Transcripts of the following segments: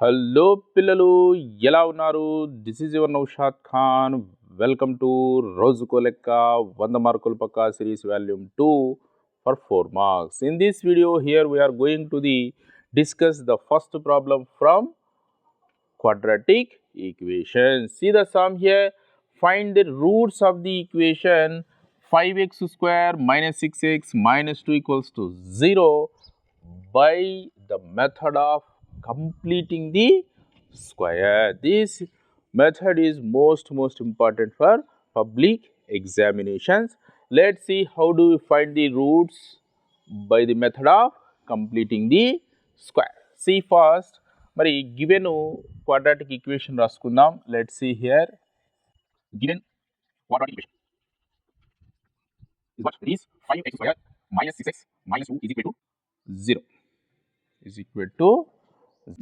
Hello పిల్లలు ఎలా ఉన్నారు this is your Naushad Khan welcome to రోజుకో లెక్క వంద మార్కుల పక్క series volume two for four marks in this video here we are going to the discuss the first problem from quadratic equation. See the sum here. Find the roots of the equation 5x square minus 6x minus 2 equals to 0 by the method of completing the square. This method is most most important for public examinations. Let's see how do we find the roots by the method of completing the square. See first మరి given quadratic equation రాసుకుందాం let see here given quadratic equation Is what is 5x square minus 6x minus 2 is equal to 0 is equal to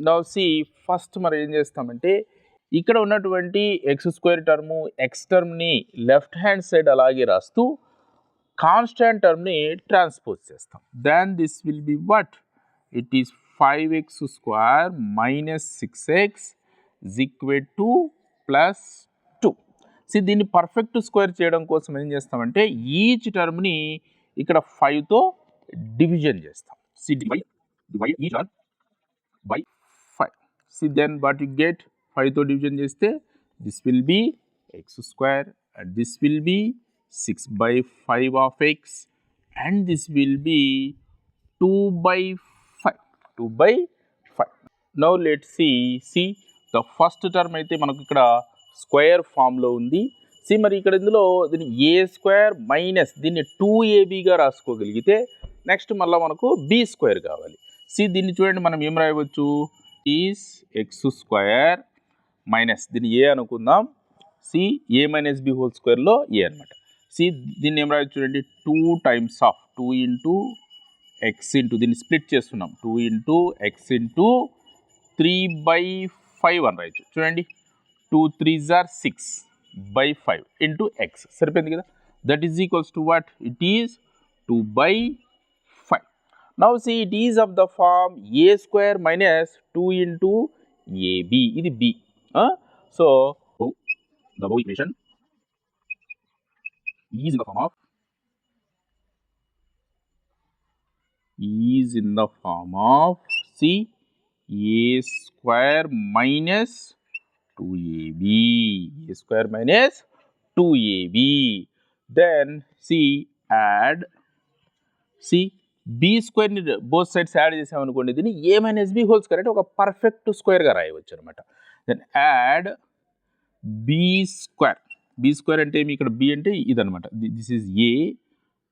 now see first మనం ఏం చేస్తామంటే ఇక్కడ ఉన్నటువంటి X square term X టర్మ్ని left hand side అలాగే రాస్తూ constant టర్మ్ని transpose చేస్తాం. Then this will be what it is five x square minus six x equate to plus so దీన్ని పర్ఫెక్ట్ స్క్వేర్ చేయడం కోసం ఏం చేస్తామంటే ఈచ్ టర్మ్ని ఇక్కడ ఫైవ్తో డివిజన్ చేస్తాం. See divide divide each are by five. See then what you get? ఫైవ్తో division చేస్తే this will be x square and this will be six by five of x and this will be two by five. Two by five. Now let see see the first term అయితే మనకు ఇక్కడ square ఫామ్లో ఉంది. C మరి ఇక్కడ ఇందులో దీన్ని ఏ square minus దీన్ని టూ ఏబీగా రాసుకోగలిగితే నెక్స్ట్ మళ్ళీ మనకు బి స్క్వేర్ కావాలి. సి దీన్ని చూడండి మనం ఏం రాయవచ్చు? ఈస్ ఎక్స్ స్క్వేర్ మైనస్ దీన్ని ఏ అనుకుందాం. See a minus b whole స్క్వేర్లో ఏ అనమాట సి దీన్ని ఏం రాయొచ్చు చూడండి? Two times of two into x into దీన్ని స్ప్లిట్ చేస్తున్నాం. Two into x into three by five అని రాయొచ్చు. చూడండి. 2 3s are 6 by 5 into x. Saripendikida. That is equals to what? It is 2 by 5. Now, see it is of the form a square minus 2 into ab. It is b. So, double the above equation is in the form of is in the form of C a square minus 2ab a square minus 2ab then C add. C b స్క్వేర్ని both sides add చేసామనుకోండి దీన్ని a minus b whole square అంటే ఒక perfect స్క్వేర్గా రాయవచ్చు అనమాట then add b square b square అంటే ఏమి? ఇక్కడ బి అంటే ఇదనమాట దిస్ ఈజ్ ఏ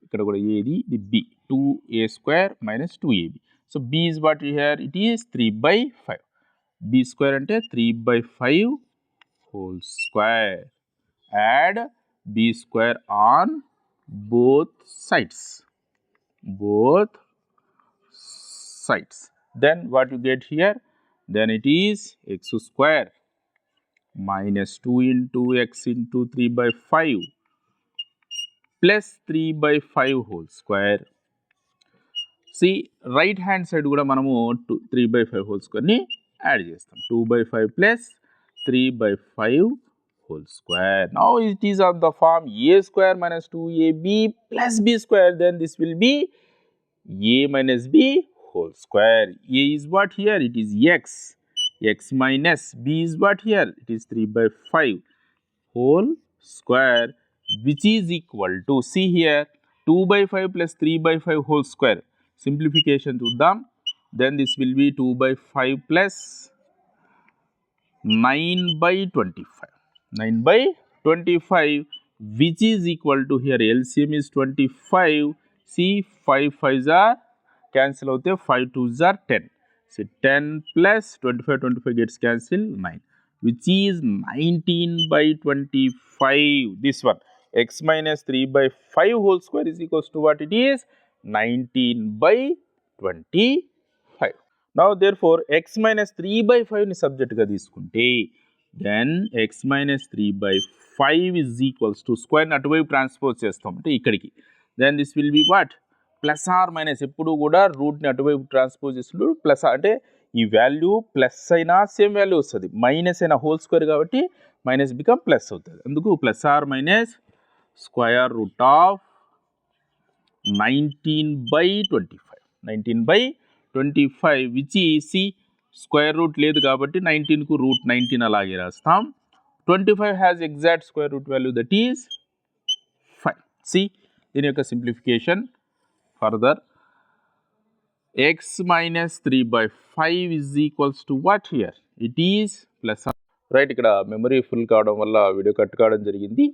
ఇక్కడ కూడా ఏది ఇది b two a square minus two a b so b is what here it is three by five B square అంటే three by five whole square add b square on both sides both sides then what you get here then it is x square minus 2 into x into 3 by 5 plus three by five whole square see right hand side కూడా మనము two three by five whole స్క్వేర్ని add చేస్తాం two by five plus three by five whole square now it is of the form a square minus two a b plus b square then this will be a minus b whole square a is what here it is x x minus b is what here it is three by five whole square which is equal to see here 2 by 5 plus 3 by 5 whole square simplification చూద్దాం then this will be 2 by 5 plus 9 by 25 9 by 25 which is equal to here LCM is 25 see 5 five are cancel out the 5 two are 10 so 10 plus 25 25 gets cancel 9 which is 19 by 25 this one x minus 3 by 5 whole square is equals to what it is? 19 by 25 now there four x minus three by ఫైవ్ని సబ్జెక్ట్గా తీసుకుంటే then x minus 3 by 5 is equals to square అటువైపు transpose చేస్తాం. అంటే ఇక్కడికి. Then this will be what plus or minus ఎప్పుడు కూడా రూట్ని అటువైపు ట్రాన్స్పోజ్ చేస్తుంటారు ప్లస్ అంటే ఈ వాల్యూ ప్లస్ అయినా సేమ్ వాల్యూ వస్తుంది. మైనస్ అయినా హోల్ స్క్వేర్ కాబట్టి మైనస్ బికమ్ ప్లస్ అవుతుంది. అందుకు plus or minus square root of nineteen by twenty five nineteen by twenty five which is square root లేదు కాబట్టి నైన్టీన్కు రూట్ నైన్టీన్ అలాగే రాస్తాం. Twenty five has exact square root value that is five see దీని యొక్క simplification further x minus three by five is equals to what here it is plus right ఇక్కడ memory full కావడం వల్ల video cut కావడం జరిగింది.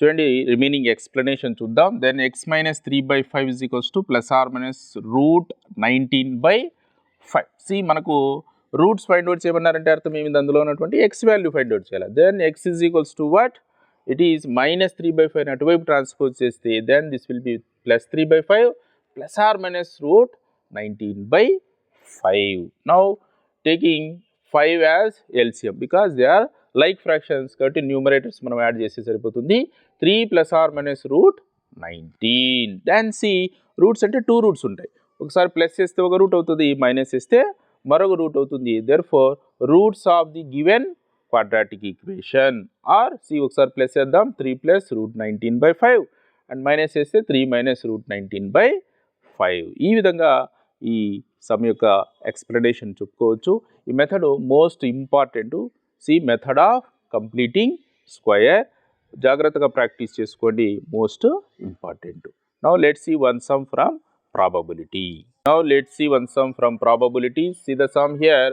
చూడండి remaining explanation చూద్దాం. Then x minus three by five is equals to plus or minus root nineteen by five see మనకు roots find out చేయమన్నారంటే అర్థం ఏమింది? అందులో ఉన్నటువంటి ఎక్స్ వాల్యూ ఫైండ్ అవుట్ చేయాలి. Then x is equals to what it is minus three by five అటువైపు transpose చేస్తే then this will be plus three by five plus or minus root nineteen by five now taking five as LCM because they are like fractions కాబట్టి numerators మనం add చేస్తే సరిపోతుంది. Three plus or minus root nineteen. Then see roots అంటే two roots ఉంటాయి. ఒకసారి plus చేస్తే ఒక root అవుతుంది మైనస్ చేస్తే మరొక రూట్ అవుతుంది. Therefore roots of the given quadratic equation are see ఒకసారి ప్లస్ చేద్దాం three plus root nineteen by five and minus చేస్తే three minus root nineteen by five ఈ విధంగా ఈ సమ్ యొక్క ఎక్స్ప్లెనేషన్ చెప్పుకోవచ్చు. ఈ method most important see method of completing square జాగ్రత్తగా ప్రాక్టీస్ చేసుకోండి. Most important. Now let see one sum from probability now let see one sum from probability see the sum here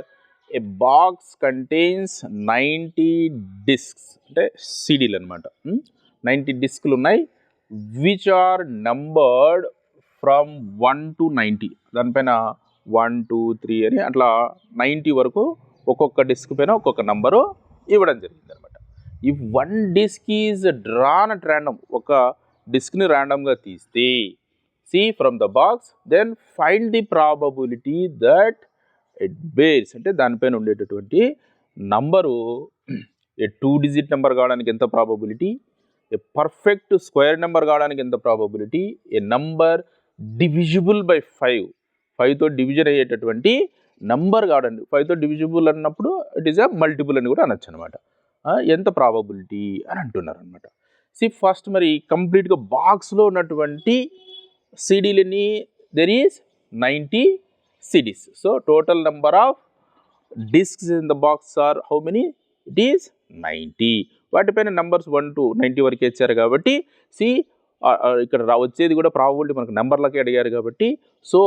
a box contains ninety discs అంటే సిడీలు అనమాట ninety డిస్క్లు ఉన్నాయి. Which are numbered from one to ninety దానిపైన one two three అని అట్లా ninety వరకు ఒక్కొక్క డిస్క్ పైన ఒక్కొక్క నంబరు ఇవ్వడం జరిగింది అనమాట ఈ one disc is drawn at random ఒక డిస్క్ని ర్యాండమ్గా తీస్తే see from the box then find the probability that it bears అంటే దానిపైన ఉండేటటువంటి number a two digit number కావడానికి ఎంత probability a perfect square number కావడానికి ఎంత probability a number divisible by five ఫైవ్తో division అయ్యేటటువంటి నంబర్ కావడానికి ఫైవ్తో డివిజిబుల్ అన్నప్పుడు ఇట్ ఈస్ అ మల్టిపుల్ అని కూడా అనొచ్చు అనమాట ఎంత ప్రాబబిలిటీ అని అంటున్నారు అనమాట సి ఫస్ట్ మరి కంప్లీట్గా బాక్స్లో ఉన్నటువంటి సిడీలని there is ninety CDs so total number of discs in the box are how many it is ninety వాటిపైన నెంబర్స్ వన్ టు నైంటీ వరకు ఇచ్చారు కాబట్టి సి ఇక్కడ వచ్చేది కూడా ప్రాబబిలిటీ మనకు నెంబర్లకే అడిగారు కాబట్టి so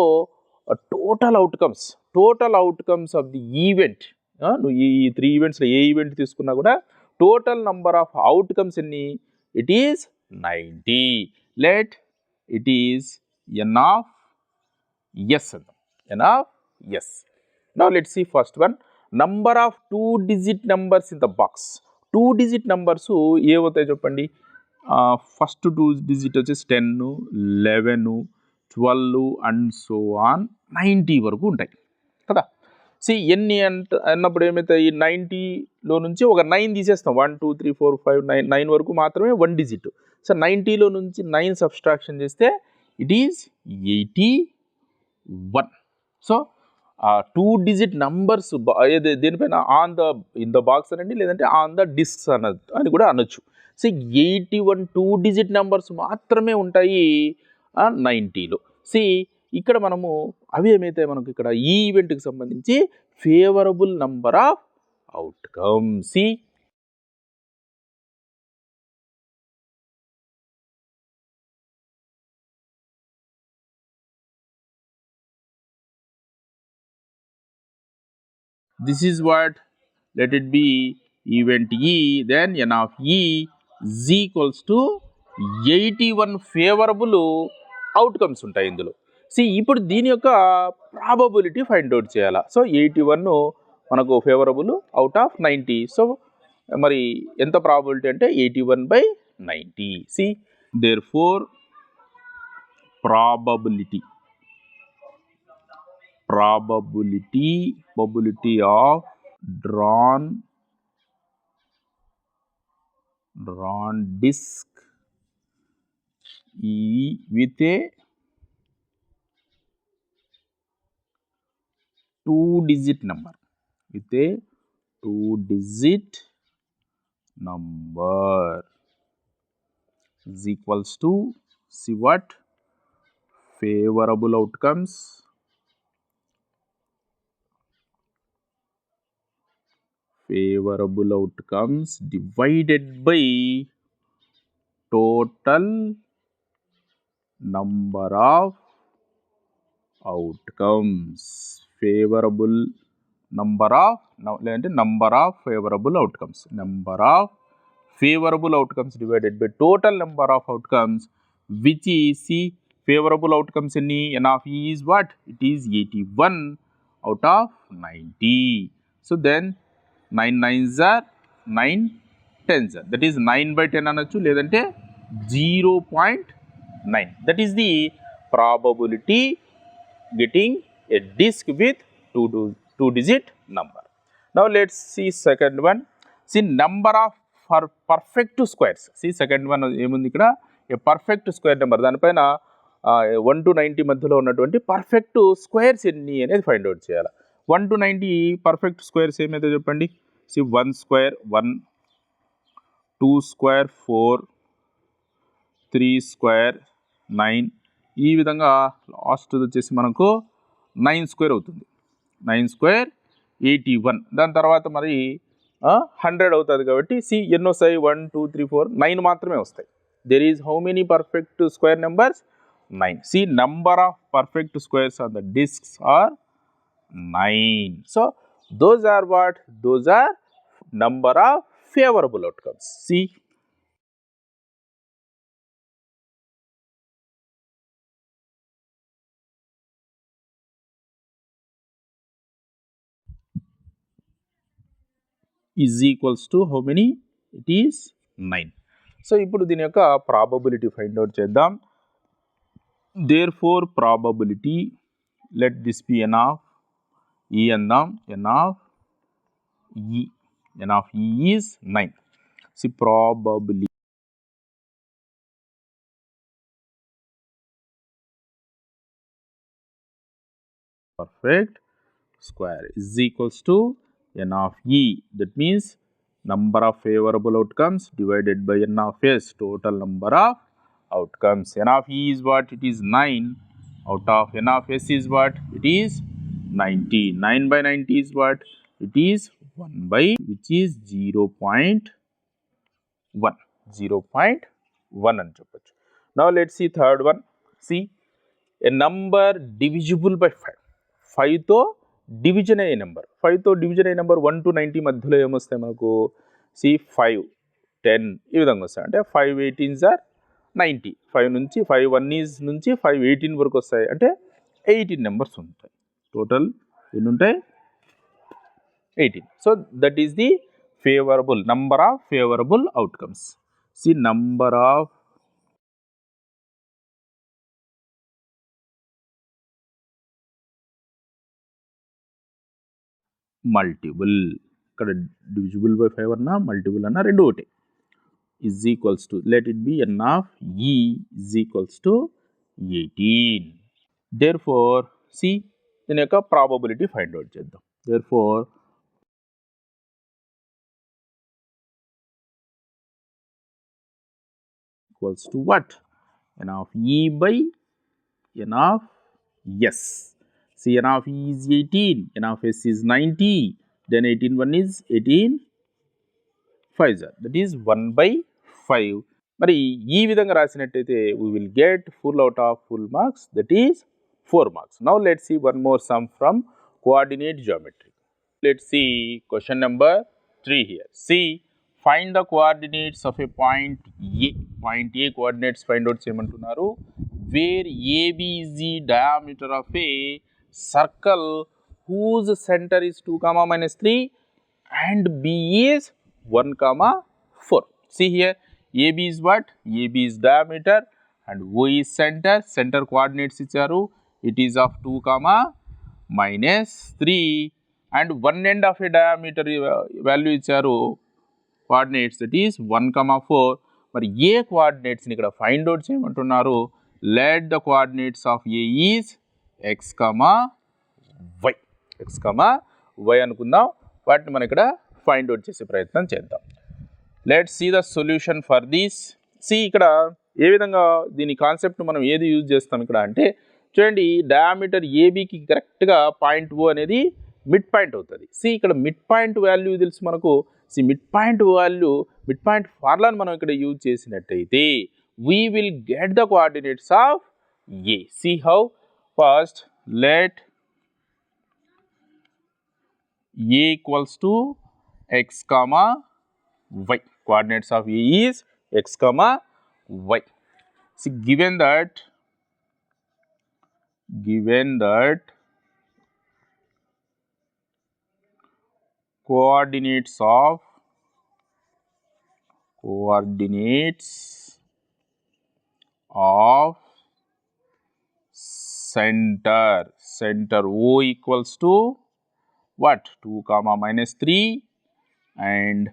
total outcomes total outcomes of the event నువ్వు ఈ త్రీ ఈవెంట్స్లో ఏ ఈవెంట్ తీసుకున్నా కూడా టోటల్ నంబర్ ఆఫ్ అవుట్కమ్స్ ఎన్ని? It is ninety let it is n of S n of S now let see first one number of two digit numbers in the box two digit numbers ఏమవుతాయి చెప్పండి first two digit వచ్చేసి ten eleven twelve and so on ninety వరకు ఉంటాయి. కదా? C ఎన్ని అంట అన్నప్పుడు ఏమవుతాయి నైంటీలో నుంచి ఒక నైన్ తీసేస్తాం. One two three four five nine nine వరకు మాత్రమే వన్ డిజిట్. సో నైంటీలో నుంచి నైన్ సబ్స్ట్రాక్షన్ చేస్తే it is eighty one. So two digit numbers దేనిపైన? On the in the box అనండి లేదంటే ఆన్ ద డిస్క్స్ అన అని కూడా అనొచ్చు. So eighty one two digit numbers మాత్రమే ఉంటాయి నైంటీలో సి ఇక్కడ మనము అవి ఏమైతే మనకు ఇక్కడ ఈ ఈవెంట్కి సంబంధించి favourable number of outcome see this is what? Let it be event e then n of e is equals to 81 favourable outcomes ఉంటాయి ఇందులో. సి ఇప్పుడు దీని యొక్క ప్రాబబిలిటీ ఫైండ్ అవుట్ చేయాలా? సో ఎయిటీ వన్ మనకు favourable out of ninety so మరి ఎంత probability అంటే eighty one by ninety see therefore probability probability probability of drawn drawn disk E with a two digit number. With a two digit number is equals to see what? Favorable outcomes. Favorable outcomes divided by total number of outcomes favourable number of లేదంటే number of favourable outcomes number of favourable outcomes divided by total number of outcomes which is favourable outcomes ఎన్ని n of is what it is eighty one out of ninety so then nine nine are nine ten are that is nine by ten అనొచ్చు లేదంటే zero point nine that is the probability getting a disk with two, two, two digit number. Now let's see second one. See number of for perfect squares. See second one ఏముంది ఇక్కడ ఏ perfect square number దానిపైన one to ninety మధ్యలో ఉన్నటువంటి perfect squares ఎన్ని అనేది find out చేయాలి one to ninety perfect squares ఏమైతే చెప్పండి see one square one two square four three square nine ఈ విధంగా లాస్ట్ వచ్చేసి మనకు నైన్ స్క్వేర్ అవుతుంది నైన్ స్క్వేర్ ఎయిటీ వన్ దాని తర్వాత మరి హండ్రెడ్ అవుతుంది కాబట్టి సి ఎన్ని వస్తాయి one two three four nine మాత్రమే వస్తాయి there is how many perfect square numbers nine see number of perfect squares on the discs are nine so those are what those are number of favorable outcomes see is equals to how many it is 9 so ఇప్పుడు దీని యొక్క probability find out చేద్దాం there four probability let this be n of e అందాం n of e n of e is nine see probability perfect square is equals to n of e that means number of favorable outcomes divided by n of s total number of outcomes n of e is what it is 9 out of n of s is what it is 90 9 by 90 is what it is 1 by which is 0 0.1 0 0.1 అని చెప్పొచ్చు now let's see third one see a number divisible by 5 ఫైవ్తో division అయ్యే number? ఫైవ్తో division అయ్యే number? One to ninety మధ్యలో ఏమొస్తాయి మనకు? See five ten ఈ విధంగా వస్తాయి. అంటే five eighteens are ninety five నుంచి ఫైవ్ వన్ ఈజ్ నుంచి ఫైవ్ ఎయిటీన్ వరకు వస్తాయి. అంటే ఎయిటీన్ నెంబర్స్ ఉంటాయి. టోటల్ ఎన్ని ఉంటాయి? Eighteen. So that is the favourable number of favourable outcomes see number of multiple ఇక్కడ డివిజిబుల్ బై ఫైవ్ అన్నా మల్టిపుల్ అన్నా రెండు ఒకటి is equals to let it be N of E is equals to eighteen therefore see దీని యొక్క probability find out చేద్దాం therefore equals to what n of e by n of s See, n of e is 18, n of s is 90, then 18 1 is 18 5 that is 1 by 5. మరి ఈ విధంగా రాసినట్టయితే we will get full out of full marks that is four marks now let see one more sum from coordinate geometry. Let's see question number 3 here. See, find the coordinates of a point A. Point A coordinates find out చేయమంటున్నారు where AB is the diameter of a circle whose center is 2 comma minus 3 and B is 1 comma 4. See here, AB is what? AB is diameter and O is center. Center coordinates ఇచ్చారు. It is of 2 comma minus 3 and one end of a diameter uh, value ఇచ్చారు coordinates that is 1 comma 4 మరి ఏ కోఆర్డినేట్స్ని ఇక్కడ find out చేయమంటున్నారు let the coordinates of A is x comma y x comma y అనుకుందాం. వాటిని మనం ఇక్కడ find out చేసే ప్రయత్నం చేద్దాం. Let see the solution for this see ఇక్కడ ఏ విధంగా దీని కాన్సెప్ట్ మనం ఏది యూజ్ చేస్తాం ఇక్కడ అంటే చూడండి డయామీటర్ ఏబీకి కరెక్ట్గా పాయింట్ ఓ అనేది మిడ్ పాయింట్ అవుతుంది. సి ఇక్కడ మిడ్ పాయింట్ వాల్యూ తెలుసు మనకు. See mid point value mid point ఫార్లాని మనం ఇక్కడ యూజ్ చేసినట్టయితే we will get the coordinates of A see how First, let A equals to x comma y. Coordinates of A is x comma y. See, given that, given that coordinates of coordinates of center. Center o equals to what? 2 comma minus 3 and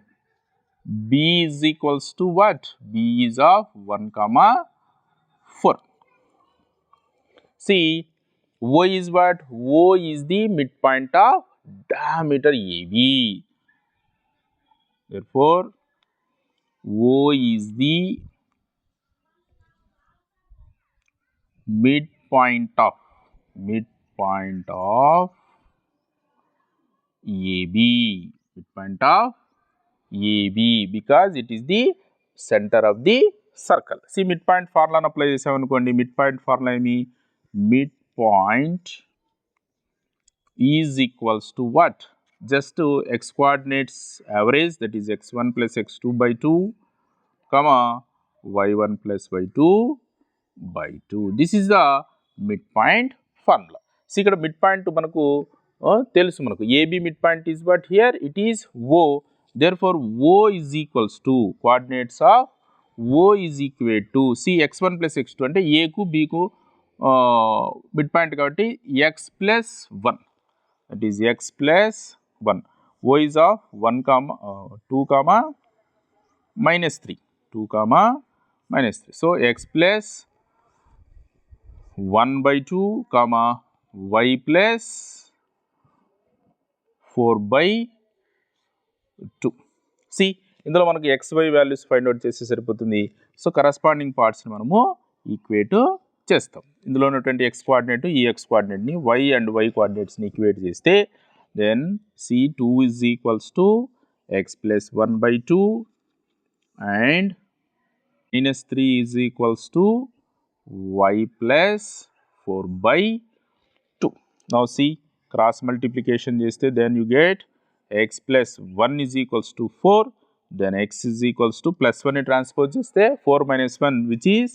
b is equals to what? B is of 1 comma 4 see o is what? O is the midpoint of diameter ab therefore o is the midpoint of midpoint of ab midpoint of AB because it is the center of the circle. See midpoint formula apply చేసామనుకోండి midpoint formula ఏమి midpoint is equals to what? Just to x coordinates average that is x1 plus x2 by 2 comma y1 plus y2 by 2. This is the mid point formula. So ఇక్కడ mid point మనకు తెలుసు మనకు. A B mid point is but here it is O therefore O is equals to coordinates of O is equate to see x one plus x two అంటే ఏకు బీకు mid point కాబట్టి x plus one that is x plus one O is of one comma two comma minus three two comma minus three so x plus one by two comma y plus four by two. See ఇందులో మనకి x y values find out చేస్తే సరిపోతుంది. So corresponding పార్ట్స్ని మనము equate చేస్తాం. ఇందులో ఉన్నటువంటి x coordinate ఈ x కోఆర్డినేట్ని వై అండ్ వై కోఆర్డినేట్స్ని ఈక్వేట్ చేస్తే then c two is equals to x plus one by two and minus three is equals to y plus four by two now see cross multiplication చేస్తే then you get x plus 1 is equals to 4 then x is equals to plus 1 ని transpose చేస్తే 4 minus 1 which is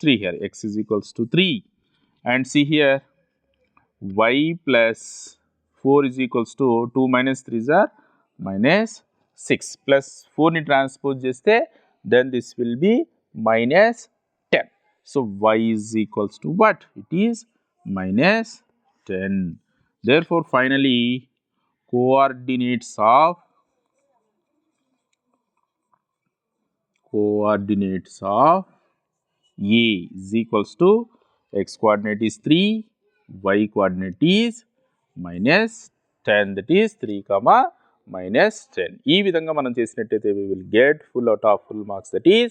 3 here x is equals to 3 and see here y plus 4 is equals to 2 minus 3 is are minus 6 plus 4 ని transpose చేస్తే then this will be minus 10 so y is equals to what it is minus 10 therefore finally coordinates of coordinates of A is equals to x coordinate is 3, y coordinate is minus 10 that is 3 comma minus 10. ఈ విధంగా మనం చేసినట్టయితే we will get full out of full marks that is